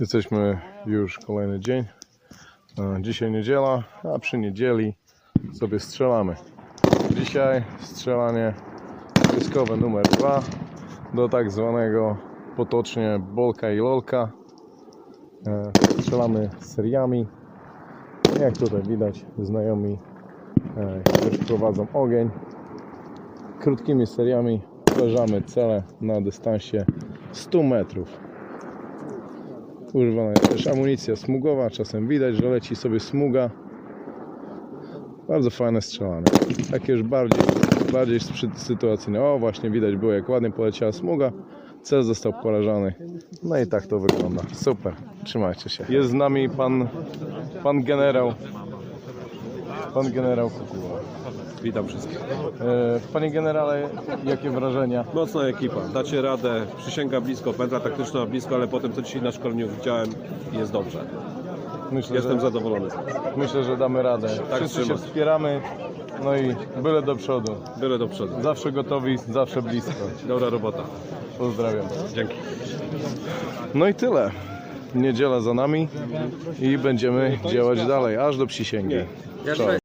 Jesteśmy już kolejny dzień. E, Dzisiaj niedziela, a przy niedzieli sobie strzelamy. Dzisiaj strzelanie wojskowe numer 2 do tak zwanego potocznie bolka i lolka. E, Strzelamy seriami. Jak tutaj widać, znajomi e, już prowadzą ogień. Krótkimi seriami uderzamy cele na dystansie 100 metrów. Używana jest też amunicja smugowa, czasem widać, że leci sobie smuga. Bardzo fajne strzelanie. Takie już bardziej, bardziej sytuacyjne. O, właśnie widać było jak ładnie poleciała smuga. Cel został porażony. No i tak to wygląda. Super. Trzymajcie się. Jest z nami pan, pan generał. Pan generał Kukuła. Witam wszystkich. E, Panie generale, jakie wrażenia? Mocna ekipa, dacie radę, przysięga blisko, pętla taktyczna blisko, ale po tym co dzisiaj na szkoleniu widziałem jest dobrze. Myślę, Jestem że, zadowolony. myślę, że damy radę. Wszyscy się wspieramy. No i byle do przodu. Byle do przodu. Zawsze gotowi, zawsze blisko. Dobra robota. Pozdrawiam. Dzięki. No i tyle. Niedziela za nami i będziemy działać dalej, aż do przysięgi. Czołem.